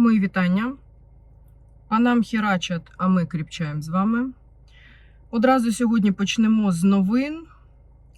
Мої вітання. А нам хірачать, а ми кріпчаємо з вами. Одразу сьогодні почнемо з новин.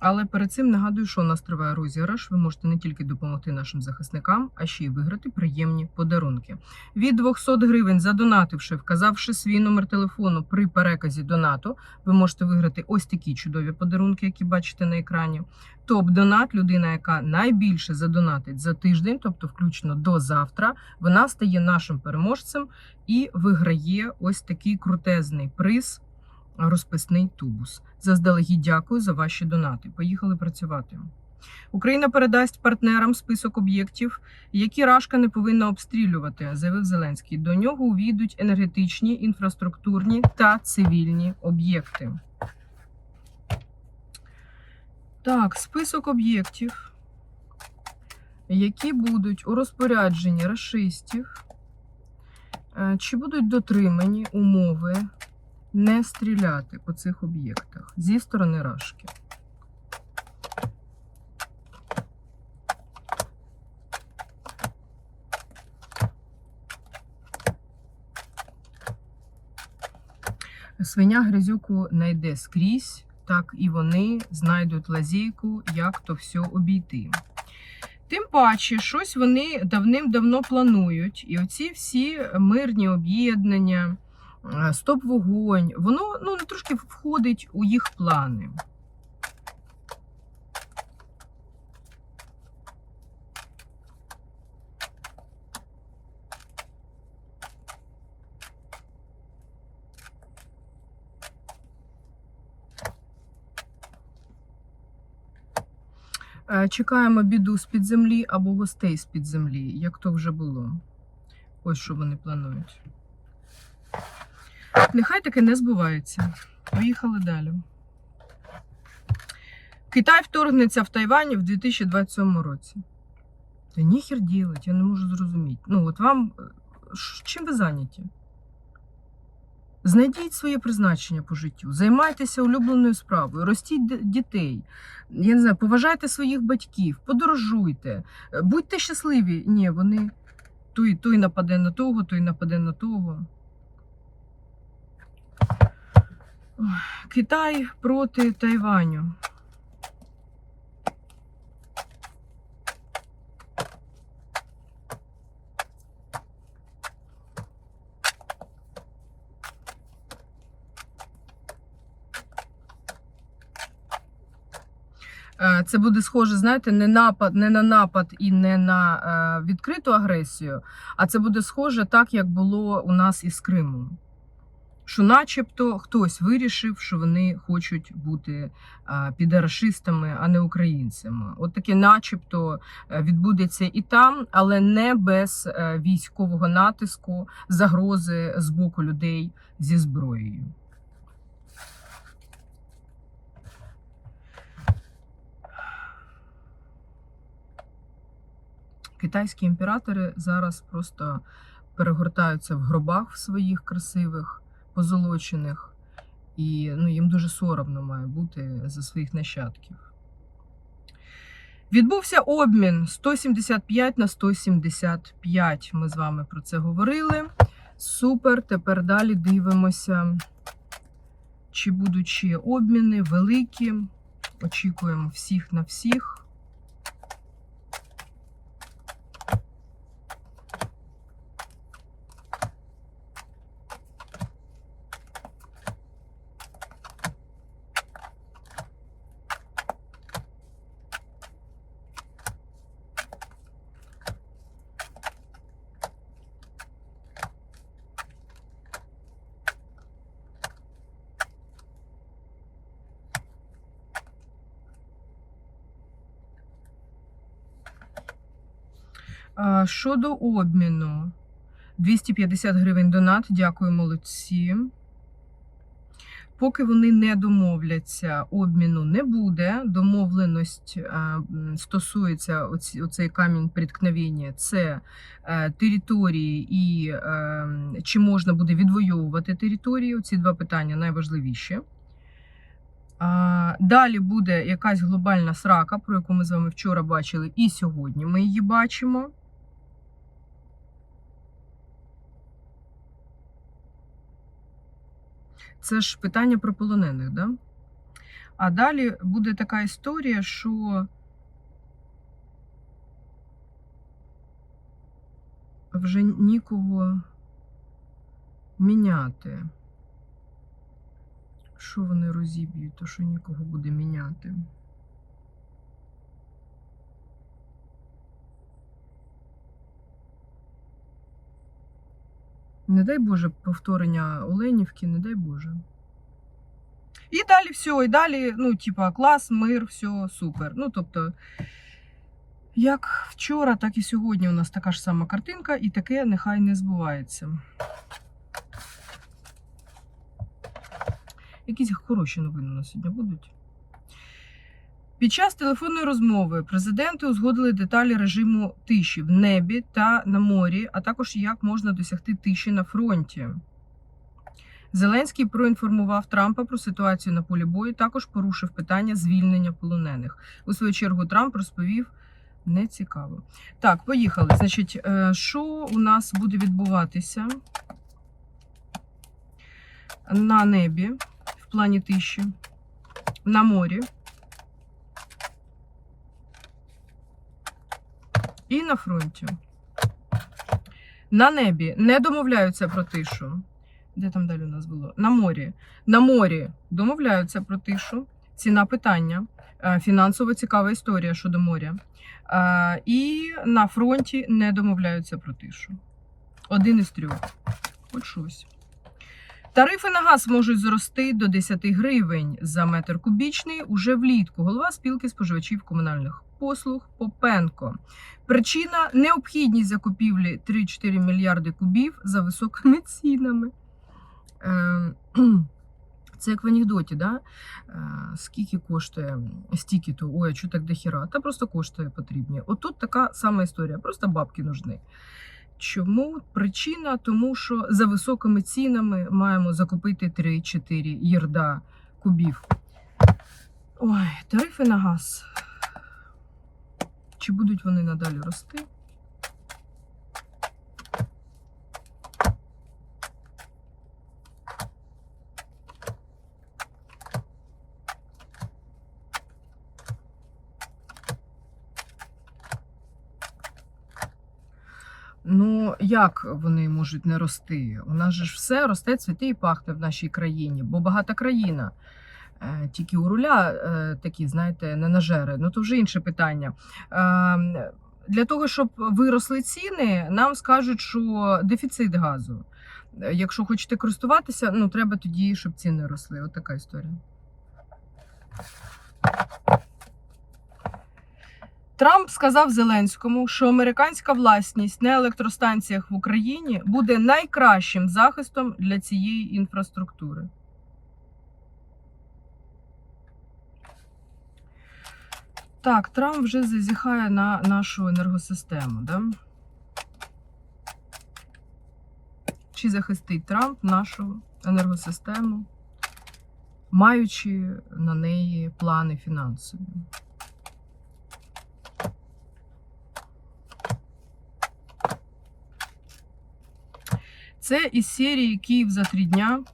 Але перед цим нагадую, що у нас триває розіграш. Ви можете не тільки допомогти нашим захисникам, а ще й виграти приємні подарунки. Від 200 гривень задонативши, вказавши свій номер телефону при переказі донату, ви можете виграти ось такі чудові подарунки, які бачите на екрані. Топ-донат, людина, яка найбільше задонатить за тиждень, тобто включно до завтра, вона стає нашим переможцем і виграє ось такий крутезний приз. Розписний тубус. Заздалегідь дякую за ваші донати. Поїхали працювати. Україна передасть партнерам список об'єктів, які Рашка не повинна обстрілювати, заявив Зеленський. До нього увійдуть енергетичні, інфраструктурні та цивільні об'єкти. Так, список об'єктів, які будуть у розпорядженні рашистів, Е, чи будуть дотримані умови не стріляти по цих об'єктах зі сторони Рашки. Свиня грязюку найде скрізь, так і вони знайдуть лазейку, як то все обійти. Тим паче, щось вони давним-давно планують, і оці всі мирні об'єднання стоп вогонь, воно ну, трошки входить у їх плани. Е, Чекаємо біду з-під землі або гостей з-під землі, як то вже було. Ось що вони планують. Нехай таке не збувається. Поїхали далі. Китай вторгнеться в Тайвань в 2027 році. Та ніхер ділить, я не можу зрозуміти. Ну, от вам е, чим ви зайняті? Знайдіть своє призначення по життю, займайтеся улюбленою справою, ростіть дітей, я не знаю, поважайте своїх батьків, подорожуйте, е, будьте щасливі. Ні, вони той, той нападе на того, той нападе на того. Ой, Китай проти Тайваню. Е, Це буде схоже, знаєте, не напад, не на напад і не на е, відкриту агресію, а це буде схоже так, як було у нас із Кримом. Що, начебто, хтось вирішив, що вони хочуть бути е, підарашистами, а не українцями. От таке, начебто, е, відбудеться і там, але не без е, військового натиску, загрози з боку людей зі зброєю. Китайські імператори зараз просто перегортаються в гробах в своїх красивих, позолочених, і ну, їм дуже соромно має бути за своїх нащадків. Відбувся обмін 175 на 175. Ми з вами про це говорили. Супер. Тепер далі дивимося, чи будуть обміни великі. Очікуємо всіх на всіх. Щодо обміну, 250 гривень донат. Дякую, молодці. Поки вони не домовляться, обміну не буде. Домовленість стосується оцей камінь преткновення, це е, території і е, чи можна буде відвоювати територію. Ці два питання найважливіші. Далі буде якась глобальна срака, про яку ми з вами вчора бачили, і сьогодні ми її бачимо. Це ж питання про полонених, да? А далі буде така історія, що вже нікого міняти. Що вони розіб'ють, то що нікого буде міняти. Не дай Боже повторення Оленівки, не дай Боже. І далі все, і далі, ну, типа, клас, мир, все, супер. Ну, тобто, як вчора, так і сьогодні у нас така ж сама картинка, і таке нехай не збувається. Якісь хороші новини у нас сьогодні будуть. Під час телефонної розмови президенти узгодили деталі режиму тиші в небі та на морі, а також як можна досягти тиші на фронті. Зеленський проінформував Трампа про ситуацію на полі бою, також порушив питання звільнення полонених. У свою чергу Трамп розповів не цікаво. Так, поїхали. Значить, е, що у нас буде відбуватися на небі в плані тиші, на морі і на фронті. На небі не домовляються про тишу. Де там далі у нас було? На морі. На морі домовляються про тишу. Ціна питання. Е, Фінансово цікава історія щодо моря. Е, І на фронті не домовляються про тишу. Один із трьох. Хоч щось. Тарифи на газ можуть зрости до 10 гривень за метр кубічний уже влітку. Голова спілки споживачів комунальних послуг Попенко. Причина необхідність закупівлі 3-4 мільярди кубів за високими цінами. Е, Це як в анекдоті, да? Е, скільки коштує стільки то, ой, а чого так дохіра? Та просто коштує потрібні. Отут така сама історія, просто бабки нужны. Чому? Причина, тому що за високими цінами маємо закупити 3-4 єрда кубів. Ой, тарифи на газ. Чи будуть вони надалі рости? Ну, як вони можуть не рости? У нас же ж все росте, цвіте і пахне в нашій країні, бо багата країна. Е, Тільки у руля е, такі, знаєте, не нажери. Ну то вже інше питання. Е, Для того, щоб виросли ціни, нам скажуть, що дефіцит газу. Якщо хочете користуватися, ну треба тоді, щоб ціни росли. От така історія. Трамп сказав Зеленському, що американська власність на електростанціях в Україні буде найкращим захистом для цієї інфраструктури. Так, Трамп вже зазіхає на нашу енергосистему. Да? Чи захистить Трамп нашу енергосистему, маючи на неї плани фінансові? Це із серії Київ за три дня.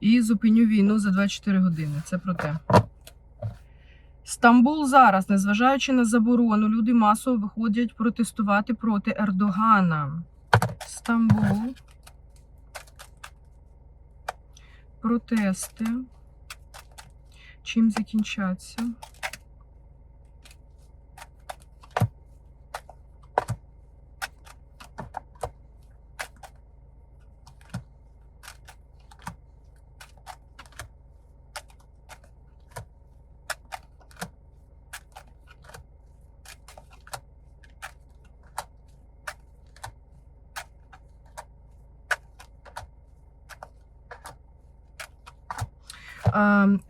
І зупиню війну за 24 години. Це про те. Стамбул зараз, незважаючи на заборону, люди масово виходять протестувати проти Ердогана. Стамбул. Протести. Чим закінчаться?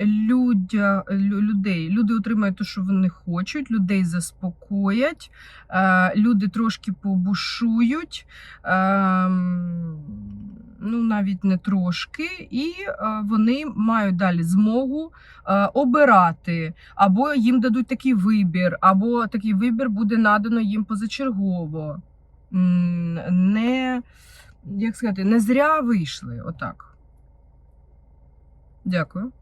Людя, людей. Люди отримають те, що вони хочуть, людей заспокоять, люди трошки побушують. Ну, навіть не трошки, і вони мають далі змогу обирати, або їм дадуть такий вибір, або такий вибір буде надано їм позачергово. Не як сказати, не зря вийшли. Отак. Дякую.